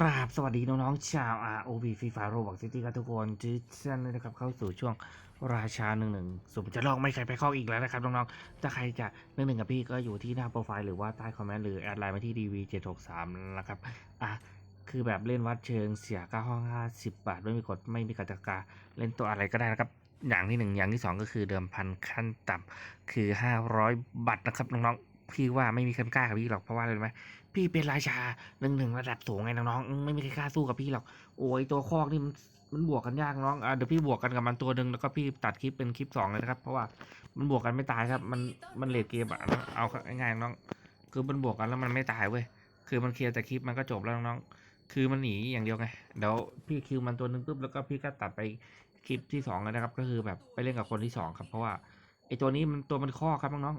กราบสวัสดีน้องๆชาว ROV ฟีฟาโรบอกซิตี้ครับทุกคนจิเซนเลยนะครับเข้าสู่ช่วงราชาหนึ่งหนึ่งสุจะลองไม่ใครไปเข้าอีกแล้วนะครับน้องๆถ้าใครจะหนึ่งหนึ่งกับพี่ก็อยู่ที่หน้าโปรไฟล์หรือว่าใต้คอมเมนต์หรือแอดไลน์มาที่ DV 7 6 3นะครับอะคือแบบเล่นวัดเชิงเสียค่าห้อง 50 บาท ไม่มีกฎไม่มีกติกาเล่นตัวอะไรก็ได้นะครับอย่างที่หนึ่งอย่างที่สองก็คือเดิมพันขั้นต่ำคือ 500บาทนะครับน้องๆพี่ว่าไม่มีครกล้ากับพี่หรอกเพราะว่าอะไรไหม พี่เป็นราชาหนึ่งหนึ่งระดับสูงไงน้องๆไม่มีใครกล้าสู้กับพี่หรอกโอ้ยตัวคอกนี่มันมันบวกกันยากน้องอะเดี๋ยวพี่บวกกันกับมันตัวหนึ่งแล้วก็พี่ตัดคลิปเป็นคลิปสองเลยนะครับ เพราะว่ามันบวกกันไม่ตายครับ มันมันเลดเกมอะเอาง่ายๆน้อง คือมันบวกกันแล้วมันไม่ตายเว้ยคือมันเคลียร์แต่คลิปมันก็จบแล้วน้องๆคือมันหนีอย่างเดียวไงเดี๋ยวพี่คิวมันตัวหนึ่งปุ๊บแล้วก็พี่ก็ตัดไปคลิปที่สองเลยนะครับ ก็คือแบบไปเล่นกับคนที่สองครับ เพราะว่าไอตัวนี้มันตัวมันข้อครับน้อง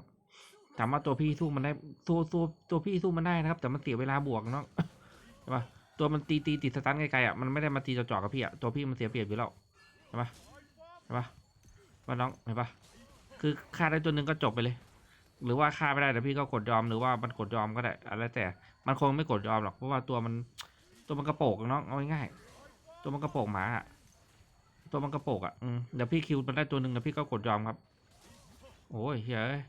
ถามว่าตัวพี่สู้มันได้สู้สู้ตัวพี่สู้มันได้นะครับ แต่มันเสียเวลาบวกเนาะใช่ปะตัวมันตีตีติดสตันไกลๆอะมันไม่ได้มาตีจ่อๆกับพี่อะตัวพี่มันเสียเปรียบอยู่แล้วใช่ปะใช่ปะว่าน้องเห็นปะคือฆ่าได้ตัวหนึ่งก็จบไปเลย หรือว่าฆ่าไม่ได้แต่พี่ก็กดยอมหรือว่ามันกดยอมก็ได้อะไรแต่มันคงไม่กดยอมหรอกเพราะว่าตัวมันตัวมันกระโปงน้องเอาง่ายๆตัวมันกระโปงหมาอะตัวมันกระโปงอะเดี๋ยวพี่คิวมันได้ตัวหนึ่งแล้วพี่ก็กดยอมครับ โอ้ยเฮ้ย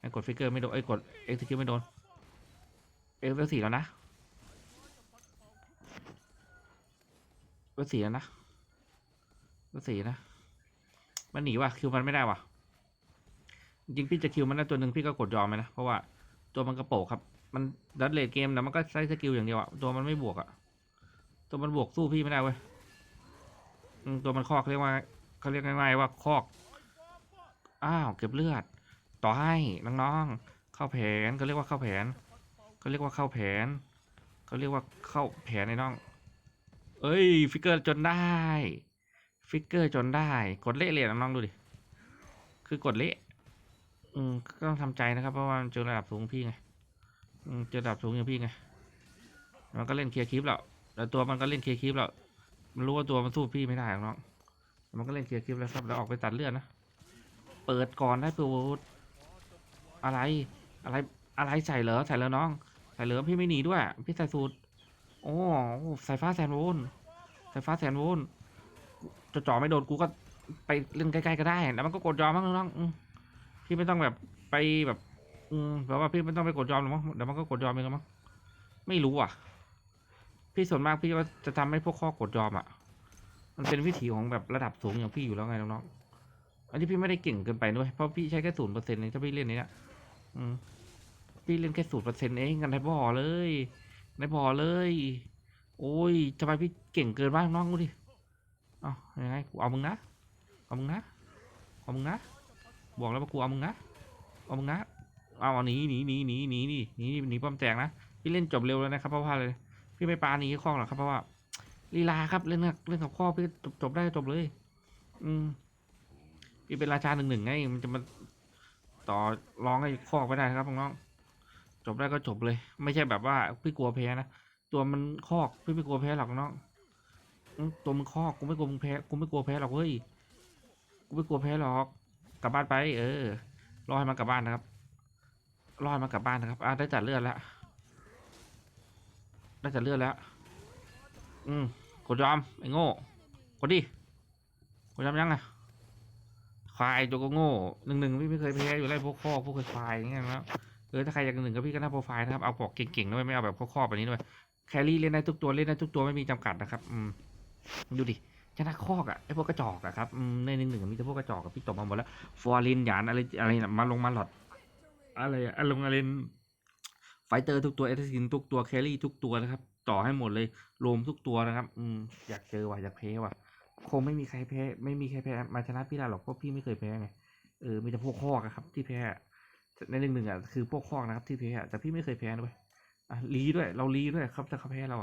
ไอ้กดฟิกเกอร์ไม่โดนไอ้กดเอ็กซ์คิวไม่โดนเอ็กซ์สี่แล้วนะเอ็กซ์สี่แล้วนะเอ็กซ์สี่นะ มันหนีว่ะคิวมันไม่ได้ว่ะ จริงพี่จะคิวมันได้ตัวหนึ่งพี่ก็กดยอมไปนะ เพราะว่าตัวมันกระโปงครับ มันดัดเลดเกมแต่มันก็ใช้สกิลอย่างเดียวอะตัวมันไม่บวกอะตัวมันบวกสู้พี่ไม่ได้เว้ยตัวมันคอกเรียกว่าเขาเรียกง่ายๆว่าคอก อ้าวเก็บเลือด ต่อให้น้องๆ เข้าแผนเขาเรียกว่าเข้าแผนเขาเรียกว่าเข้าแผนเขาเรียกว่าเข้าแผนในน้อง เอ้ย ฟิกเกอร์จนได้ ฟิกเกอร์จนได้ กดเละเลยน้องๆดูดิ คือกดเละ อืมก็ต้องทำใจนะครับ เพราะว่าเจอระดับสูงพี่ไงเจอระดับสูงอย่างพี่ไง มันก็เล่นเคลียร์คลิปแล้วแต่ตัวมันก็เล่นเคลียร์คลิปแล้วมันรู้ว่าตัวมันสู้พี่ไม่ได้หรอกน้อง มันก็เล่นเคลียร์คลิปแล้วครับ แล้วออกไปตัดเลือดนะ เปิดก่อนได้ปูด อะไร อะไร อะไรใส่เหรอ ใส่เหรอน้อง ใส่เหรอพี่ไม่หนีด้วย พี่ใส่สูตร โอ้ใส่ฟ้าแสนโวลต์ใส่ฟ้าแสนโวลต์จะจ่อไม่โดนกูก็ไปเล่นใกล้ๆก็ได้ แล้วมันก็กดยอมมั้งน้องพี่ไม่ต้องแบบไปแบบ อืมแบบว่าพี่ไม่ต้องไปกดยอมหรอกมั้งเดี๋ยวมันก็กดยอมเองมั้ง ไม่รู้อะ พี่ส่วนมากพี่ก็จะทำให้พวกข้อกดยอมอะ มันเป็นวิถีของแบบระดับสูงอย่างพี่อยู่แล้วไงน้องๆอันนี้พี่ไม่ได้เก่งเกินไปด้วย เพราะพี่ใช้แค่ศูนย์เปอร์เซ็นต์เองถ้าพี่เล่นนี้เนี่ยอืม พี่เล่นแค่ศูนย์เปอร์เซ็นต์เองกันในบ่อเลยในบ่อเลย โอ้ยทำไมพี่เก่งเกินบ้างน้องดูดิเอายังไงกูเอามึงนะเอามึงนะเอามึงนะบอกแล้วว่ากูเอามึงนะเอามึงนะเอาหนีหนีหนีหนีหนีหนีหนีหนีป้อมแตกนะพี่เล่นจบเร็วแล้วนะครับเพราะว่าเลยพี่ไม่ปาหนีข้องหรอกครับเพราะว่าลีลาครับเล่นเล่นกับข้อพี่จบจบได้จบเลย อืมพี่เป็นราชาหนึ่งหนึ่งไงมันจะมา ต่อร้องให้คอกไม่ได้นะครับน้องจบได้ก็จบเลย ไม่ใช่แบบว่าพี่กลัวแพ้นะตัวมันคอกพี่ไม่กลัวแพ้หรอกน้องตัวมันคอกกูไม่กลัวมึงแพ้กูไม่กลัวแพ้หรอกเว้ยกูไม่กลัวแพ้หรอกกลับบ้านไป เออรอให้มันกลับบ้านนะครับรอให้มันกลับบ้านนะครับอะได้จัดเลือดแล้วได้จัดเลือดแล้ว อืมกดยอมไอ้โง่กดดิกดยอมยังไง ควายตัวก็โง่หนึ่งหนึ่งพี่ไม่เคยแพ้อยู่แล้วพวกข้อพวกควายอย่างเงี้ยนะเออถ้าใครอยากหนึ่งก็พี่ก็หน้าโปรไฟล์นะครับเอาบอกเก่งๆด้วยไม่เอาแบบข้อๆแบบนี้ด้วยแครี่เล่นได้ทุกตัวเล่นได้ทุกตัวไม่มีจำกัดนะครับอืมดูดิชนะคอกอะไอพวกกระจอกอะครับอืมในหนึ่งหนึ่งมีแต่พวกกระจอกกับพี่ตบมาหมดแล้วฟอร์ลินหยานอะไรอะไรมาลงมาหลอดอะไรอะลงอะไรไฟเตอร์ทุกตัวเอทซินทุกตัวแครี่ทุกตัวนะครับ ต่อให้หมดเลยรวมทุกตัวนะครับ อืมอยากเจอว่ะอยากแพ้ว่ะ คงไม่มีใครแพ้ ไม่มีใครแพ้มาชนะพี่ได้หรอกเพราะพี่ไม่เคยแพ้ไงเออมีแต่พวกคอกอครับ ที่แพ้ในหนึ่งหนึ่งอะคือพวกคอกนะครับที่แพ้แต่พี่ไม่เคยแพ้ด้วยอะลีด้วยเราลีด้วยครับถ้าเขาแพ้เราอะ